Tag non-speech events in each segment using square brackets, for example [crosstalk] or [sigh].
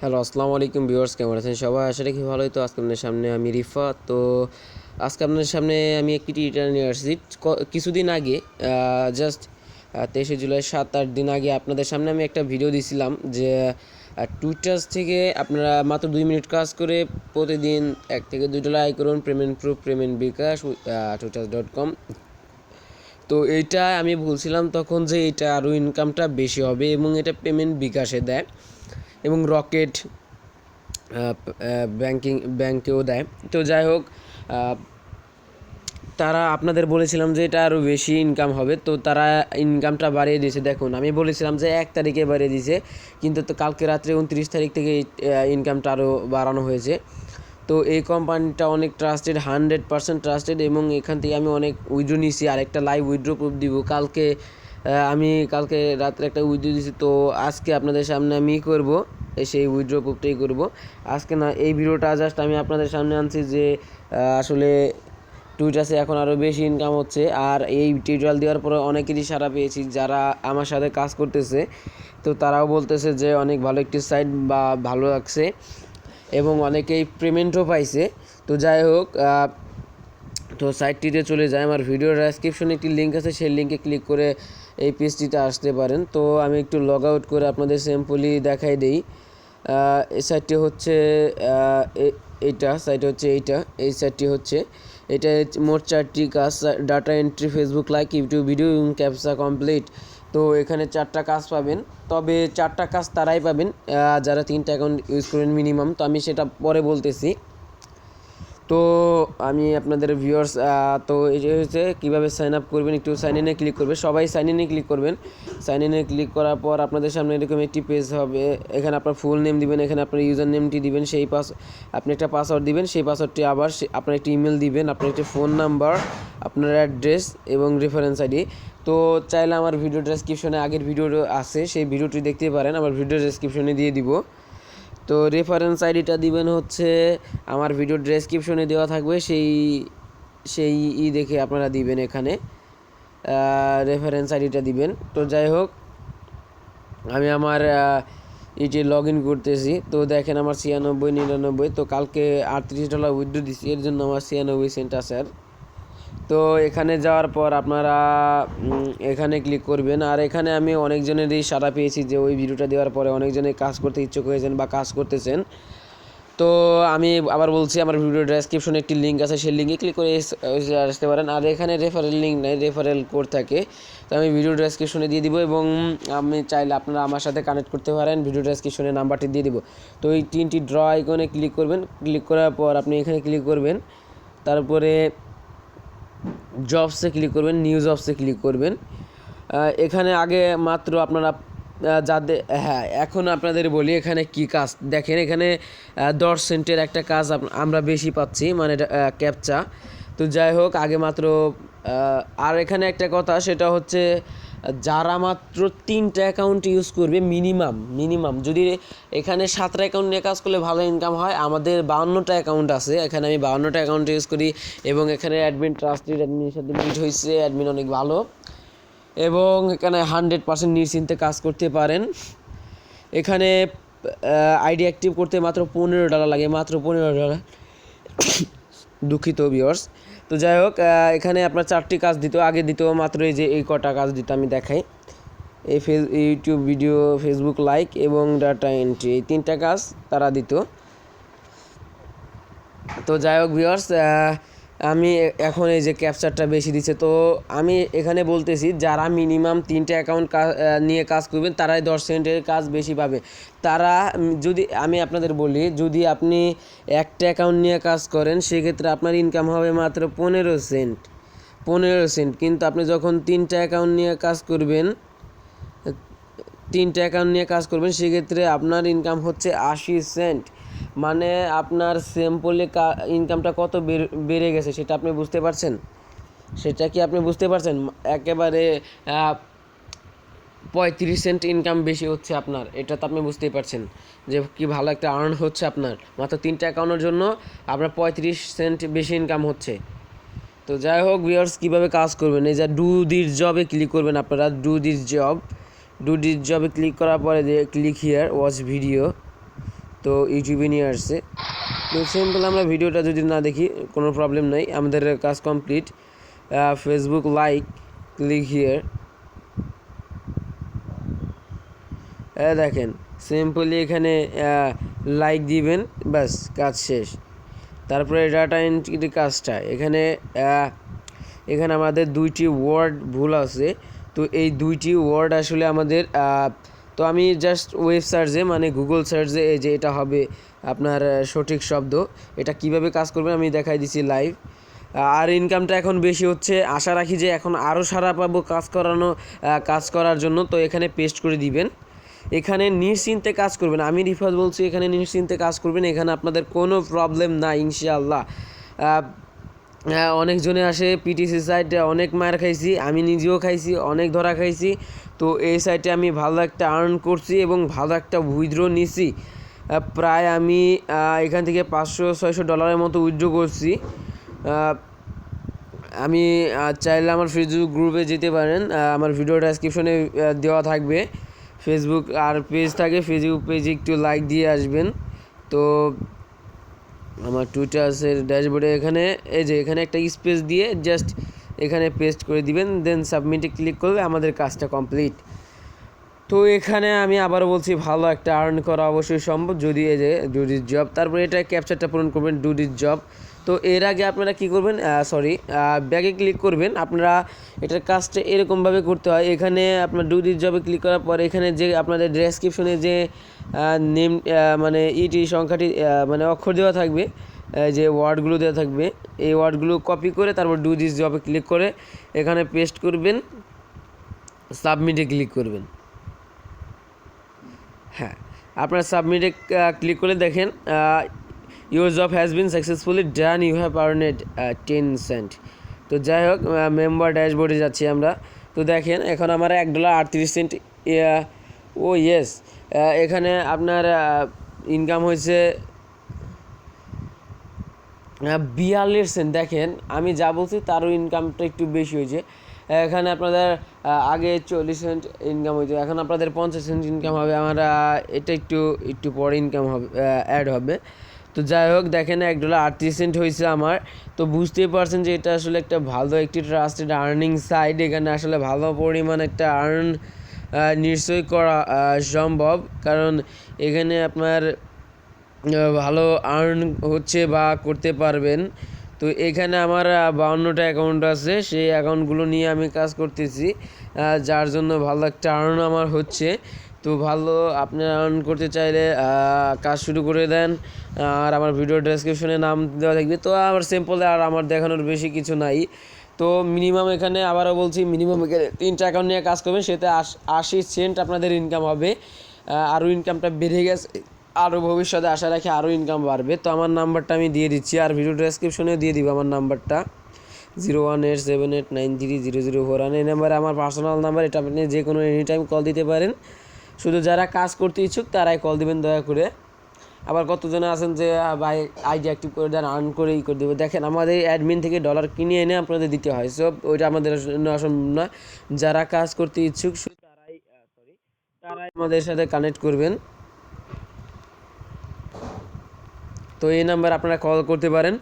Hello, আসসালামু আলাইকুম viewers, কেমন আছেন সবাই? আশা রাখি ভালোই। তো আজকে আপনাদের সামনে আমি রিফা। তো আজকে আপনাদের সামনে আমি একটি টিউটার নিয়ে আসছি। কিছুদিন আগে জাস্ট তেইশে জুলাই, সাত, আট দিন আগে আপনাদের সামনে আমি একটা ভিডিও দিছিলাম যে টুইটার্স থেকে আপনারা মাত্র দুই মিনিট কাজ করে প্রতিদিন এক থেকে দুই ডলার আয় করুন payment proof payment bKash Twitters dot com তো এইটা আমি বলছিলাম তখন যে এটা আরও ইনকামটা বেশি হবে এবং এটা পেমেন্ট বিকাশে দেয়। এবং রকেট ব্যাংকিং, ব্যাংকেও দেয়। তো যাই হোক তারা আপনাদের বলেছিলাম যে এটা আরও বেশি ইনকাম হবে। তো তারা ইনকামটা বাড়িয়ে দিয়েছে। দেখুন, আমি বলেছিলাম যে এক তারিখে বাড়িয়ে দিয়েছে, কিন্তু তো কালকে রাত্রে উনত্রিশ তারিখ থেকে ইনকামটা আরও বাড়ানো হয়েছে। তো এই কোম্পানিটা অনেক ট্রাস্টেড হান্ড্রেড পার্সেন্ট ট্রাস্টেড এবং এখান থেকে আমি অনেক উইড্রো নিয়েছি। আর একটা লাইভ উইড্রো প্রুফ দিব। কালকে আমি কালকে রাত্রে একটা উইড্রো দিয়েছি তো আজকে আপনাদের সামনে আমি করব সেই উইড্রো প্রুফটাই করব। আজকে না, এই ভিডিওটা জাস্ট আমি আপনাদের সামনে আনছি যে আসলে টুইটাসে এখন আরও বেশি ইনকাম হচ্ছে। আর এই টিউটোরিয়াল দেওয়ার পরে অনেকেরই সারা পেয়েছি, যারা আমার সাথে কাজ করতেছে, তো তারাও বলতেছে যে অনেক ভালো একটি সাইট বা ভালো লাগছে, এবং অনেকেই পেমেন্টও পাইছে। তো যাই হোক তো সাইটটিতে চলে যায় আমার ভিডিওর ডেসক্রিপশনে একটি লিঙ্ক আছে, সেই লিঙ্কে ক্লিক করে এই পেজটিতে আসতে পারেন। তো আমি একটু লগ আউট করে আপনাদের সিম্পলি দেখাই দেই। এই সাইটটি হচ্ছে এইটা সাইট হচ্ছে এইটা, এই সাইটটি হচ্ছে। এটা মোট চারটি কাজ data entry Facebook like YouTube video এবং ক্যাপসা কমপ্লিট তো এখানে চারটা কাজ পাবেন। তবে চারটা কাজ তারাই পাবেন যারা তিনটা অ্যাকাউন্ট ইউজ করেন মিনিমাম তো আমি সেটা পরে বলতেছি। তো আমি আপনাদের ভিউয়ার্স তো এই যে হচ্ছে কীভাবে সাইন আপ করবেন, একটু সাইন ইনে ক্লিক করবে সবাই সাইন ইনে ক্লিক করবেন। সাইন ইনে ক্লিক করার পর আপনাদের সামনে এরকম একটি পেজ হবে। এখানে আপনার ফুল নেম দিবেন, এখানে আপনার ইউজার নেমটি দিবেন, সেই পাস আপনি একটা পাসওয়ার্ড দিবেন, সেই পাসওয়ার্ডটি আবার আপনার একটি ইমেল দিবেন, আপনার একটি ফোন নাম্বার আপনার অ্যাড্রেস এবং রেফারেন্স আইডি তো চাইলে আমার ভিডিও ডেসক্রিপশনে আগের ভিডিও আছে, সেই ভিডিওটি দেখতে পারেন। আমার ভিডিও ডেসক্রিপশনে দিয়ে দিব। তো রেফারেন্স আইডিটা দিবেন হচ্ছে, আমার ভিডিও ডেসক্রিপশনে দেওয়া থাকবে, সেই সেই ই দেখে আপনারা দিবেন এখানে। রেফারেন্স আইডিটা দিবেন। তো যাই হোক, আমি আমার ইটি লগ ইন করতেছি। তো দেখেন আমার ছিয়ানব্বই, নিরানব্বই, তো কালকে আটত্রিশ ডলার উইথড্রো দিছি, এর জন্য আমার ছিয়ানব্বই সেন্ট আছে আর। তো এখানে যাওয়ার পর আপনারা এখানে ক্লিক করবেন। আর এখানে আমি অনেকজনেরই সাড়া পেয়েছি যে ওই ভিডিওটা দেওয়ার পরে অনেকজনে কাজ করতে ইচ্ছুক হয়েছেন বা কাজ করতেছেন। তো আমি আবার বলছি, আমার ভিডিও ডেসক্রিপশনে একটি লিঙ্ক আছে, সেই লিঙ্কে ক্লিক করে আসতে পারেন। আর এখানে রেফারেল লিঙ্ক নেই রেফারেল কোড থাকে। তো আমি ভিডিও ডেসক্রিপশনে দিয়ে দিব এবং আমি চাইলে আপনারা আমার সাথে কানেক্ট করতে পারেন। ভিডিও ডেসক্রিপশনে নাম্বারটি দিয়ে দিব। তো এই তিনটি ড্র আইকনে ক্লিক করবেন। ক্লিক করার পর আপনি এখানে ক্লিক করবেন। তারপরে জবসে ক্লিক করবেন নিউ জবসে ক্লিক করবেন। এখানে আগে মাত্র আপনারা যাদের হ্যাঁ এখন আপনাদের বলি এখানে কি কাজ। দেখেন এখানে দশ সেন্টের একটা কাজ আমরা বেশি পাচ্ছি মানে ক্যাপচা তো যাই হোক, আগে মাত্র আর এখানে একটা কথা, সেটা হচ্ছে যারা মাত্র তিনটা অ্যাকাউন্ট ইউজ করবে মিনিমাম মিনিমাম যদি এখানে সাতটা অ্যাকাউন্ট নিয়ে কাজ করলে ভালো ইনকাম হয়, আমাদের বাউন্নটা অ্যাকাউন্ট আছে। এখানে আমি বাউন্নটা অ্যাকাউন্ট ইউজ করি এবং এখানে অ্যাডমিন ট্রাস্টেড অ্যাডমিনের সাথে মিট হয়েছে অ্যাডমিন অনেক ভালো। এবং এখানে হান্ড্রেড পার্সেন্ট নিশ্চিন্তে কাজ করতে পারেন। এখানে আইডি অ্যাক্টিভ করতে মাত্র পনেরো ডলার লাগে। মাত্র পনেরো ডলার [coughs] দুঃখিত ভিওর্স তো যাই হোক এখানে আপনার চারটি কাজ দিত। আগে দিত মাত্র এই যে এই কটা কাজ দিত আমি দেখাই। এই face YouTube video Facebook like এবং ডাটা এন্ট্রি এই তিনটা কাজ তারা দিত। তো যাই হোক ভিওর্স আমি এখন এই যে ক্যাপচারটা বেশি দিচ্ছে, তো আমি এখানে বলতেছি, যারা মিনিমাম তিনটে অ্যাকাউন্ট নিয়ে কাজ করবেন, তারাই দশ সেন্টের কাজ বেশি পাবে। তারা যদি, আমি আপনাদের বলি, যদি আপনি একটা অ্যাকাউন্ট নিয়ে কাজ করেন, সেক্ষেত্রে আপনার ইনকাম হবে মাত্র পনেরো সেন্ট পনেরো সেন্ট কিন্তু আপনি যখন তিনটা অ্যাকাউন্ট নিয়ে কাজ করবেন, তিনটা অ্যাকাউন্ট নিয়ে কাজ করবেন, সেক্ষেত্রে আপনার ইনকাম হচ্ছে আশি সেন্ট মানে আপনার সিম্পলি ইনকামটা কত বেড়ে- গেছে সেটা আপনি বুঝতে পারছেন? সেটা কি আপনি বুঝতে পারছেন? একেবারে পঁয়ত্রিশ সেন্ট ইনকাম বেশি হচ্ছে আপনার, এটা তো আপনি বুঝতেই পারছেন যে কি ভালো একটা আর্ন হচ্ছে আপনার। মাত্র তিনটা অ্যাকাউন্টের জন্য আপনার পঁয়ত্রিশ সেন্ট বেশি ইনকাম হচ্ছে। তো যাই হোক ভিউয়ার্স কীভাবে কাজ করবেন? এই যে ডু দিস জবে ক্লিক করবেন আপনারা do this job do this জবে ক্লিক করার পরে যে ক্লিক হিয়ার ওয়াচ ভিডিও তো ইউটিউবে নিয়ে আসছে। তো সিম্পল আমরা ভিডিওটা যদি না দেখি, কোনো প্রবলেম নাই। আমাদের কাজ complete Facebook like click here দেখেন সিম্পলি এখানে লাইক দিবেন, ব্যাস, কাজ শেষ। তারপরে ডাটা এন্ট্রি কাজটা, এখানে এখানে আমাদের দুইটি ওয়ার্ড ভুল আছে। তো এই দুইটি ওয়ার্ড আসলে আমাদের তো আমি জাস্ট ওয়েব সার্চে মানে গুগল সার্চে এই যে এটা হবে আপনার সঠিক শব্দ, এটা কীভাবে কাজ করবে আমি দেখাই দিছি লাইভ আর ইনকামটা এখন বেশি হচ্ছে, আশা রাখি যে এখন আরও সারা পাবো কাজ করানো কাজ করার জন্য, তো এখানে পেস্ট করে দিবেন। এখানে নিশ্চিন্তে কাজ করবেন, আমি রিফাত বলছি এখানে নিশ্চিন্তে কাজ করবেন, এখানে আপনাদের কোনো প্রবলেম নাই, ইনশাআল্লাহ। অনেকজনে আসে পিটিসি সাইডে অনেক মার খাইছি, আমি নিজেও খাইছি, অনেক ধরা খাইছি। তো এই সাইডে আমি ভালো একটা আর্ন করছি এবং ভালো একটা উইথড্র নিছি। প্রায় আমি এখান থেকে পাঁচশো, ছয়শো ডলারের মতো উইথড্র করছি। আমি চাইলে আমার ফেসবুক গ্রুপে যেতে পারেন। আমার ভিডিও ডেসক্রিপশনে দেওয়া থাকবে। ফেসবুক আর পেজ থাকে ফেসবুক পেজে একটু লাইক দিয়ে আসবেন। তো আমার টুইটার্সের ড্যাশবোর্ডে এখানে, এই যে এখানে একটা স্পেস দিয়ে জাস্ট এখানে পেস্ট করে দিবেন দেন সাবমিটে ক্লিক করলে আমাদের কাজটা কমপ্লিট তো এখানে আমি আবার বলছি, ভালো একটা আর্ন করা অবশ্যই সম্ভব। যদি এই যে ডুডির জব তারপরে এটা ক্যাপচারটা পূরণ করবেন ডুডির জব তো এর আগে আপনারা কি করবেন সরি ব্যাগে ক্লিক করবেন। আপনারা এটার কাজটা এরকমভাবে করতে হয়। এখানে আপনার ডুডির জবে ক্লিক করার পর এখানে যে আপনাদের ডেসক্রিপশনে যে নেম মানে ইটি সংখ্যাটি মানে অক্ষর দেওয়া থাকবে যে ওয়ার্ডগুলো দেওয়া থাকবে, এই ওয়ার্ডগুলো কপি করে তারপর ডু দিস জবে ক্লিক করে এখানে পেস্ট করবেন সাবমিটে ক্লিক করবেন। হ্যাঁ আপনার সাবমিটে ক্লিক করে দেখেন your job has been successfully done you have earned ten cent তো যাই হোক মেম্বার ড্যাশবোর্ডে যাচ্ছি আমরা। তো দেখেন, এখন আমার এক ডলার আটত্রিশ সেন্ট ও ইয়েস এখানে আপনার ইনকাম হয়েছে বিয়াল্লিশ সেন্ট দেখেন, আমি যা বলছি তারও ইনকামটা একটু বেশি হয়েছে। এখানে আপনাদের আগে চল্লিশ সেন্ট ইনকাম হইতো, এখন আপনাদের পঞ্চাশ সেন্ট ইনকাম হবে। আমার এটা একটু একটু পরে ইনকাম হবে অ্যাড হবে। তো যাই হোক, দেখেন এক ডলার আটত্রিশ সেন্ট হয়েছে আমার। তো বুঝতেই পারছেন যে এটা আসলে একটা ভালো একটি ট্রাস্টেড আর্নিং সাইড এখানে আসলে ভালো পরিমাণ একটা আর্ন নিশ্চয়ই করা সম্ভব। কারণ এখানে আপনার ভালো আর্ন হচ্ছে বা করতে পারবেন। তো এখানে আমার বাউন্নটা অ্যাকাউন্ট আছে। সেই অ্যাকাউন্টগুলো নিয়ে আমি কাজ করতেছি। যার জন্য ভালো একটা আর্ন আমার হচ্ছে। তো ভালো, আপনি আর্ন করতে চাইলে কাজ শুরু করে দেন। আর আমার ভিডিও ডেসক্রিপশনে নাম দেওয়া থাকবে। তো আমার সিম্পল আর আমার দেখানোর বেশি কিছু নাই। তো মিনিমাম এখানে আবারও বলছি মিনিমাম এখানে তিনটা অ্যাকাউন্ট নিয়ে কাজ করবেন। সেটা আশ- সেন্ট আপনাদের ইনকাম হবে। আরও ইনকামটা বেড়ে গেছে। আরও ভবিষ্যতে আশা রাখি আরও ইনকাম বাড়বে। তো আমার নাম্বারটা আমি দিয়ে দিচ্ছি। আর ভিডিও ডেসক্রিপশনেও দিয়ে দিব আমার নাম্বারটা zero one eight seven eight nine three zero zero four. One এই নাম্বারে আমার পার্সোনাল নাম্বার এটা আপনি যে কোনো এনি টাইম কল দিতে পারেন। শুধু যারা কাজ করতে ইচ্ছুক তারাই কল দিবেন, দয়া করে। আবার কতজন আছেন যে ভাই আইডি অ্যাক্টিভ করে দেন আর্ন করে ই করে দেবো। দেখেন, আমাদের অ্যাডমিন থেকে ডলার কিনে এনে আপনাদের দিতে হয়। সব ওইটা আমাদের অসম্ভব না যারা কাজ করতে ইচ্ছুক তারাই সরি তারাই আমাদের সাথে কানেক্ট করবেন। তো এই নাম্বার আপনারা কল করতে পারেন।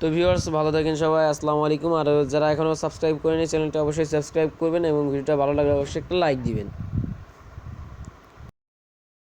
তো ভিউয়ার্স ভালো থাকেন সবাই। আসসালামু আলাইকুম। আর যারা এখনও সাবস্ক্রাইব করেনি চ্যানেলটা অবশ্যই সাবস্ক্রাইব করবেন এবং ভিডিওটা ভালো লাগলে অবশ্যই একটা লাইক দিবেন।